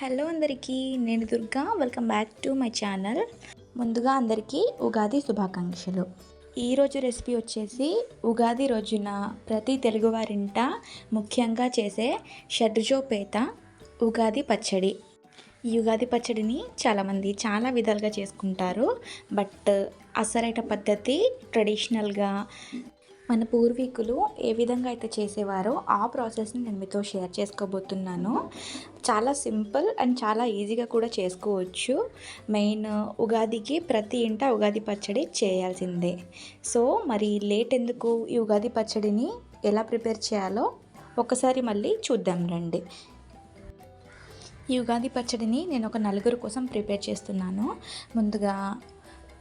Hello అందరికీ నేను Durga. Welcome back to my channel ముందుగా అందరికీ ఉగాది శుభాకాంక్షలు. ఈరోజు రెసిపీ వచ్చేసి ఉగాది రోజున ప్రతి తెలుగువారింట ముఖ్యంగా చేసే షడ్జోపేత ఉగాది పచ్చడి. ఈ ఉగాది పచ్చడిని చాలామంది చాలా విధాలుగా చేసుకుంటారు. బట్ అసలైన పద్ధతి ట్రెడిషనల్గా మన పూర్వీకులు ఏ విధంగా అయితే చేసేవారో ఆ ప్రాసెస్ని నేను మీతో షేర్ చేసుకోబోతున్నాను. చాలా సింపుల్ అండ్ చాలా ఈజీగా కూడా చేసుకోవచ్చు. మెయిన్ ఉగాదికి ప్రతి ఇంట ఉగాది పచ్చడి చేయాల్సిందే. సో మరి లేట్ ఎందుకు ఈ ఉగాది పచ్చడిని ఎలా ప్రిపేర్ చేయాలో ఒకసారి మళ్ళీ చూద్దాం రండి. ఈ ఉగాది పచ్చడిని నేను ఒక నలుగురు కోసం ప్రిపేర్ చేస్తున్నాను. ముందుగా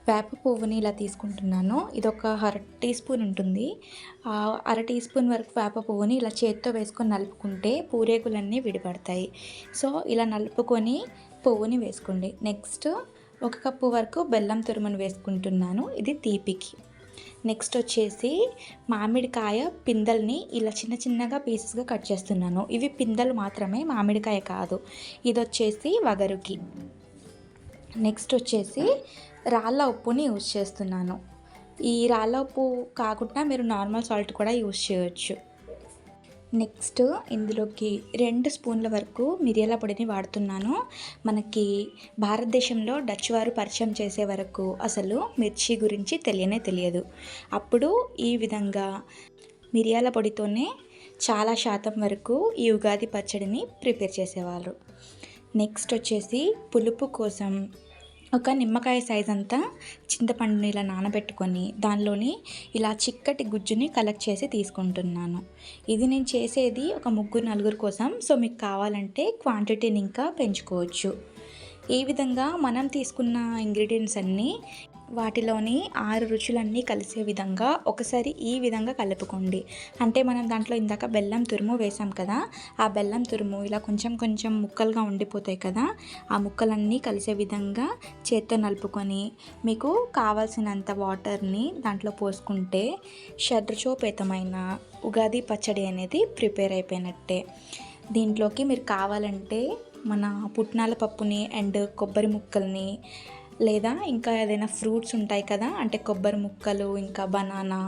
వేప పువ్వుని ఇలా తీసుకుంటున్నాను. ఇది ఒక అర టీ స్పూన్ ఉంటుంది. అర టీ స్పూన్ వరకు వేప పువ్వుని ఇలా చేత్తో వేసుకొని నలుపుకుంటే పూరేగులన్నీ విడిపడతాయి. సో ఇలా నలుపుకొని పువ్వుని వేసుకోండి. నెక్స్ట్ ఒక కప్పు వరకు బెల్లం తురుమును వేసుకుంటున్నాను. ఇది తీపికి. నెక్స్ట్ వచ్చేసి మామిడికాయ పిందల్ని ఇలా చిన్న చిన్నగా పీసెస్గా కట్ చేస్తున్నాను. ఇవి పిందలు మాత్రమే మామిడికాయ కాదు. ఇది వచ్చేసి వగరుకి. నెక్స్ట్ వచ్చేసి రాళ్ళ ఉప్పుని యూజ్ చేస్తున్నాను. ఈ రాళ్ళ ఉప్పు కాకుండా మీరు నార్మల్ సాల్ట్ కూడా యూజ్ చేయవచ్చు నెక్స్ట్ ఇందులోకి రెండు స్పూన్ల వరకు మిరియాల పొడిని వాడుతున్నాను. మనకి భారతదేశంలో డచ్ వారు పరిచయం చేసే వరకు అసలు మిర్చి గురించి తెలియనే తెలియదు. అప్పుడు ఈ విధంగా మిరియాల పొడితోనే చాలా శాతం వరకు ఈ ఉగాది పచ్చడిని ప్రిపేర్ చేసేవారు నెక్స్ట్ వచ్చేసి పులుపు కోసం ఒక నిమ్మకాయ సైజ్ అంతా చింతపండుని ఇలా నానబెట్టుకొని దానిలోని ఇలా చిక్కటి గుజ్జుని కలెక్ట్ చేసి తీసుకుంటున్నాను. ఇది నేను చేసేది ఒక ముగ్గురు నలుగురు కోసం. సో మీకు కావాలంటే క్వాంటిటీని ఇంకా పెంచుకోవచ్చు. ఈ విధంగా మనం తీసుకున్న ఇంగ్రీడియంట్స్ అన్నీ వాటిలోని ఆరు రుచులన్నీ కలిసే విధంగా ఒకసారి ఈ విధంగా కలుపుకోండి. అంటే మనం దాంట్లో ఇందాక బెల్లం తురుము వేసాం కదా ఆ బెల్లం తురుము ఇలా కొంచెం కొంచెం ముక్కలుగా ఉండిపోతాయి కదా ఆ ముక్కలన్నీ కలిసే విధంగా చేత్తో నలుపుకొని మీకు కావాల్సినంత వాటర్ని దాంట్లో పోసుకుంటే షడ్రుచోపేతమైన ఉగాది పచ్చడి అనేది ప్రిపేర్ అయిపోయినట్టే. దీంట్లోకి మీరు కావాలంటే మన పుట్నాల పప్పుని అండ్ కొబ్బరి ముక్కల్ని లేదా ఇంకా ఏదైనా ఫ్రూట్స్ ఉంటాయి కదా అంటే కొబ్బరి ముక్కలు ఇంకా బనానా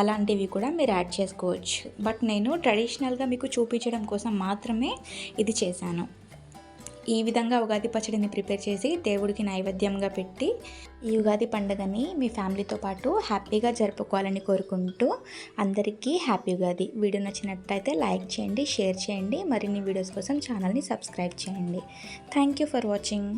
అలాంటివి కూడా మీరు యాడ్ చేసుకోవచ్చు. బట్ నేను ట్రెడిషనల్గా మీకు చూపించడం కోసం మాత్రమే ఇది చేశాను. ఈ విధంగా ఉగాది పచ్చడిని ప్రిపేర్ చేసి దేవుడికి నైవేద్యంగా పెట్టి ఈ ఉగాది పండుగని మీ ఫ్యామిలీతో పాటు హ్యాపీగా జరుపుకోవాలని కోరుకుంటూ అందరికీ హ్యాపీ ఉగాది. వీడియో నచ్చినట్టయితే లైక్ చేయండి షేర్ చేయండి. మరిన్ని వీడియోస్ కోసం ఛానల్ని సబ్స్క్రైబ్ చేయండి. Thank you for watching.